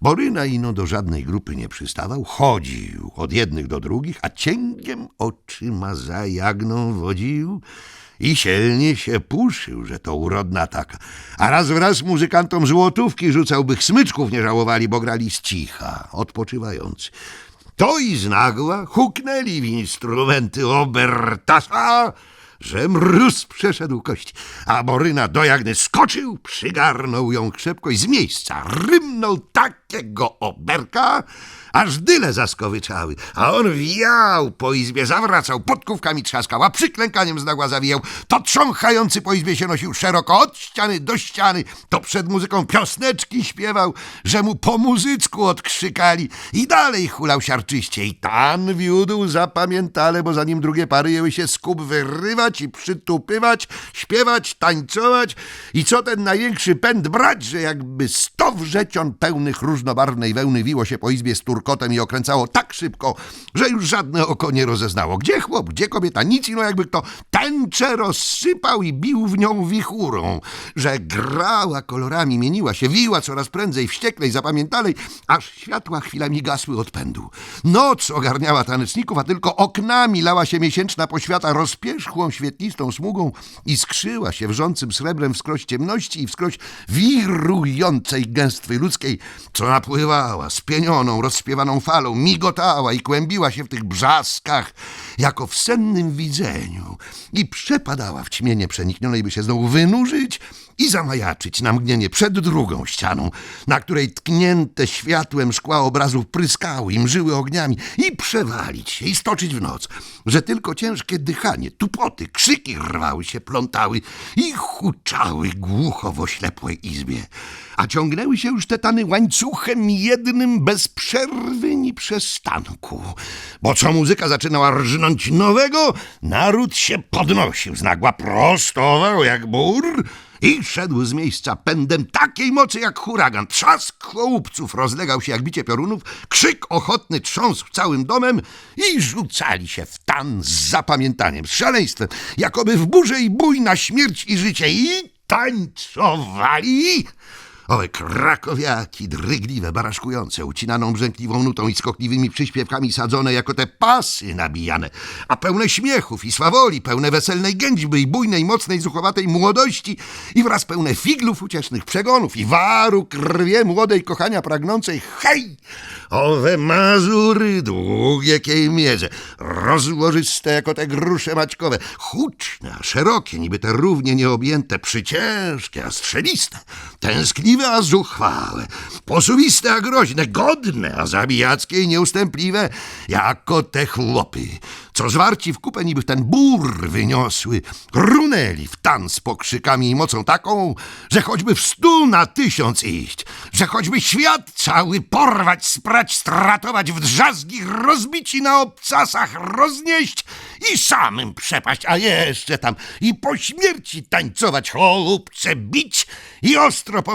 Boryna ino do żadnej grupy nie przystawał, chodził od jednych do drugich, a cięgiem oczyma za jagną wodził i silnie się puszył, że to urodna taka. A raz wraz muzykantom złotówki rzucał, bych smyczków nie żałowali, bo grali z cicha, odpoczywający. To i znagła huknęli w instrumenty obertasa, że mróz przeszedł kości, a Boryna do Jagny skoczył, przygarnął ją krzepko i z miejsca rymnął takiego oberka, aż dyle zaskowyczały, a on wiał po izbie, zawracał, podkówkami trzaskał, a przyklękaniem z nagła zawijał, to trząchający po izbie się nosił szeroko od ściany do ściany, to przed muzyką piosneczki śpiewał, że mu po muzycku odkrzykali. I dalej hulał siarczyście. I tan wiódł zapamiętale, bo zanim drugie pary jęły się z kup wyrywać i przytupywać, śpiewać, tańcować. I co ten największy pęd brać, że jakby sto wrzecion pełnych różnobarwnej wełny wiło się po izbie z i okręcało tak szybko, że już żadne oko nie rozeznało. Gdzie chłop, gdzie kobieta, nic ino jakby kto tęczę rozsypał i bił w nią wichurą, że grała kolorami, mieniła się, wiła coraz prędzej, wścieklej, zapamiętalej, aż światła chwilami gasły od pędu. Noc ogarniała taneczników, a tylko oknami lała się miesięczna poświata rozpierzchłą, świetlistą smugą i skrzyła się wrzącym srebrem wskroś ciemności i wskroś wirującej gęstwy ludzkiej, co napływała spienioną, rozśpiewaną falą, migotała i kłębiła się w tych brzaskach, jako w sennym widzeniu i przepadała w ćmie nieprzeniknionej, by się znowu wynurzyć i zamajaczyć na mgnienie przed drugą ścianą, na której tknięte światłem szkła obrazów pryskały i mżyły ogniami i przewalić się i stoczyć w noc, że tylko ciężkie dychanie, tupoty, krzyki rwały się, plątały i huczały głucho w oślepłej izbie. A ciągnęły się już te tany łańcuchem jednym bez przerwy ni przestanku. Bo co muzyka zaczynała rżnąć nowego, naród się podnosił z nagła, prostował jak bór, i szedł z miejsca pędem takiej mocy jak huragan. Trzask chłopców rozlegał się jak bicie piorunów, krzyk ochotny trząsł całym domem i rzucali się w tan z zapamiętaniem, z szaleństwem, jakoby w burzę i bój na śmierć i życie i tańcowali. Owe krakowiaki, drygliwe, baraszkujące, ucinaną brzękliwą nutą i skokliwymi przyśpiewkami sadzone jako te pasy nabijane, a pełne śmiechów i swawoli, pełne weselnej gęćby i bujnej, mocnej, zuchowatej młodości i wraz pełne figlów uciesznych przegonów i waru krwie młodej kochania pragnącej, hej! Owe mazury, długie kiejmierze, rozłożyste jako te grusze maćkowe, huczne, a szerokie, niby te równie nieobjęte, przyciężkie, a strzeliste, tęskliwe, a zuchwałe, posuwiste, a groźne, godne, a zabijackie i nieustępliwe, jako te chłopy, co zwarci w kupę niby ten bór wyniosły, runęli w tan z pokrzykami i mocą taką, że choćby w stu na tysiąc iść, że choćby świat cały porwać, sprać, stratować, w drzazgi rozbić i na obcasach roznieść i samym przepaść, a jeszcze tam i po śmierci tańcować, chłopce bić i ostro po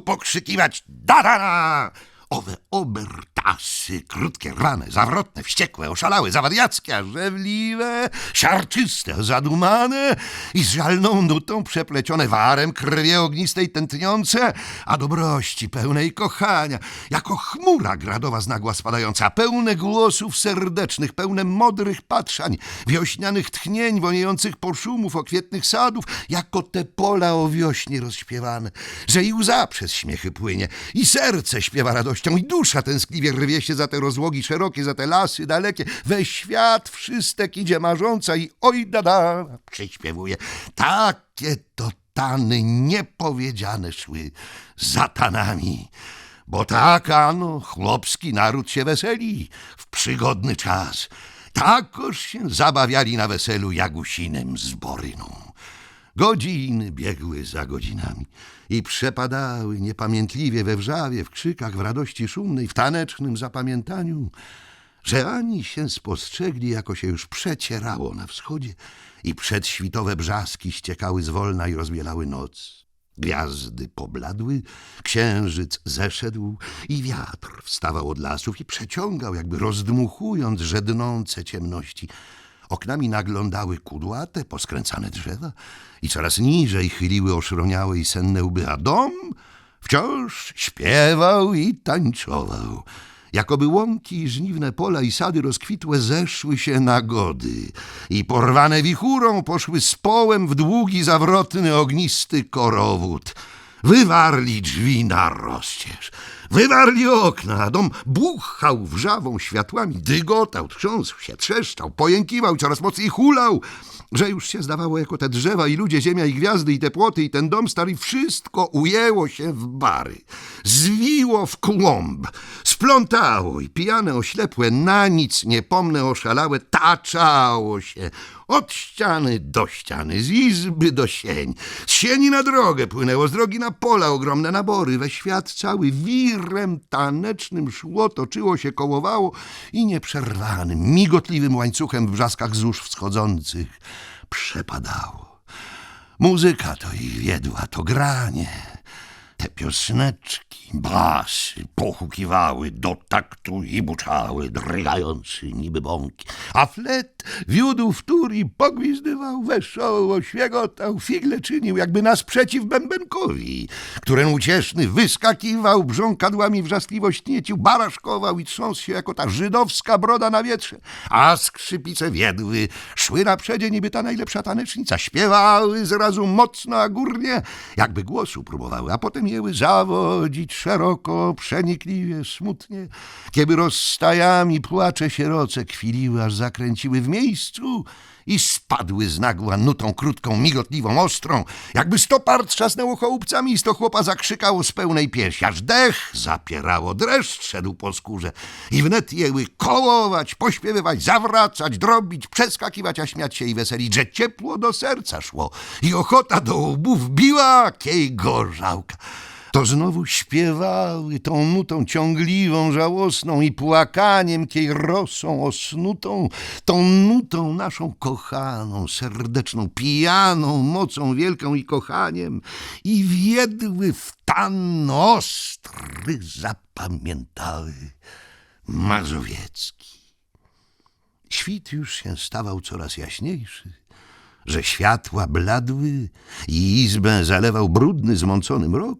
pokrzykiwać da-da-da! Owe obertasy, krótkie, rane, zawrotne, wściekłe, oszalałe, zawadiackie, żewliwe, siarczyste, zadumane i z żalną nutą przeplecione warem krwie ognistej tętniące, a dobrości pełnej kochania, jako chmura gradowa z nagła spadająca, pełne głosów serdecznych, pełne modrych patrzań, wiośnianych tchnień, woniejących poszumów okwietnych sadów, jako te pola o wiośnie rozśpiewane, że i łza przez śmiechy płynie, i serce śpiewa radością, i dusza tęskliwie rwie się za te rozłogi szerokie, za te lasy dalekie, we świat wszystek idzie marząca i oj dada, przyśpiewuje. Takie to tany niepowiedziane szły za tanami. Bo tak, ano, chłopski naród się weseli w przygodny czas. Takoż się zabawiali na weselu Jagusinem z Boryną. Godziny biegły za godzinami i przepadały niepamiętliwie we wrzawie, w krzykach, w radości szumnej, w tanecznym zapamiętaniu, że ani się spostrzegli, jako się już przecierało na wschodzie i przedświtowe brzaski ściekały zwolna i rozbielały noc. Gwiazdy pobladły, księżyc zeszedł i wiatr wstawał od lasów i przeciągał, jakby rozdmuchując żednące ciemności. Oknami naglądały kudłate, poskręcane drzewa i coraz niżej chyliły oszroniałe i senne łby, a dom Wciąż śpiewał i tańcował. Jakoby łąki, żniwne pola i sady rozkwitłe zeszły się na gody i porwane wichurą poszły z połem w długi, zawrotny, ognisty korowód. Wywarli drzwi na rozcież, wywarli okna, dom buchał wrzawą światłami, dygotał, trząsł się, trzeszczał, pojękiwał, coraz mocniej hulał, że już się zdawało, jako te drzewa i ludzie, ziemia i gwiazdy i te płoty i ten dom stary, wszystko ujęło się w bary, zwiło w kłąb, splątało i pijane, oślepłe, na nic niepomne, oszalałe, taczało się. Od ściany do ściany, z izby do sień, z sieni na drogę płynęło, z drogi na pola ogromne nabory, we świat cały wirem tanecznym szło, toczyło się, kołowało i nieprzerwanym, migotliwym łańcuchem w wrzaskach zórz wschodzących przepadało. Muzyka to ich wiedła, to granie. Te piosneczki, basy pochukiwały do taktu i buczały, drgający niby bąki. A flet wiódł wtór i pogwizdywał, wesoło świegotał, figle czynił, jakby nas przeciw bębenkowi, któren ucieszny wyskakiwał, brząkadłami wrzaskliwość niecił, baraszkował i trząsł się jako ta żydowska broda na wietrze. A skrzypice wiedły, szły na przedzie niby ta najlepsza tanecznica, śpiewały zrazu mocno, a górnie, jakby głosu próbowały, a potem jęły zawodzić szeroko, przenikliwie, smutnie, kiedy rozstajami płacze sieroce kwiliły, aż zakręciły w miejscu i spadły z nagła nutą krótką, migotliwą, ostrą, jakby sto par trzasnęło chołupcami i sto chłopa zakrzykało z pełnej piersi, aż dech zapierało, dreszcz szedł po skórze. I wnet jęły kołować, pośpiewywać, zawracać, drobić, przeskakiwać, a śmiać się i weselić, że ciepło do serca szło. I ochota do łbów biła, kiej gorzałka to znowu śpiewały tą nutą ciągliwą, żałosną i płakaniem kiej rosą osnutą, tą nutą naszą kochaną, serdeczną, pijaną mocą wielką i kochaniem i wiedły w tan ostry zapamiętały Mazowiecki. Świt już się stawał coraz jaśniejszy że światła bladły i izbę zalewał brudny, zmącony mrok,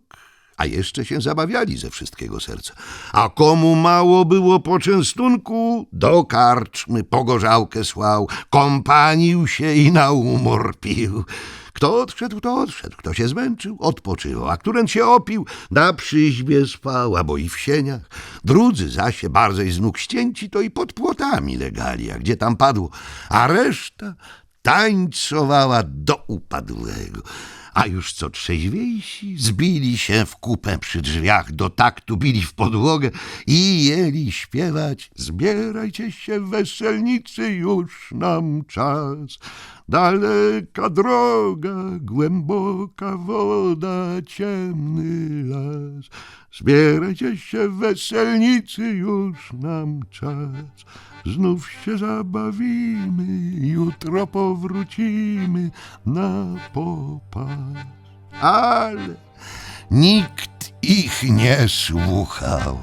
a jeszcze się zabawiali ze wszystkiego serca. A komu mało było poczęstunku, do karczmy pogorzałkę słał, kompanił się i na umor pił. Kto odszedł, to odszedł, kto się zmęczył, odpoczywał, a któren się opił, na przyźbie spał, albo i w sieniach. Drudzy zasie, bardziej z nóg ścięci, to i pod płotami legali, a gdzie tam padło, a reszta tańcowała do upadłego. A już co trzeźwiejsi zbili się w kupę przy drzwiach, do taktu bili w podłogę i jeli śpiewać Zbierajcie się weselnicy, już nam czas. Daleka droga, głęboka woda, ciemny las. Zbierajcie się weselnicy, już nam czas. Znów się zabawimy, jutro powrócimy na popas. Ale nikt ich nie słuchał.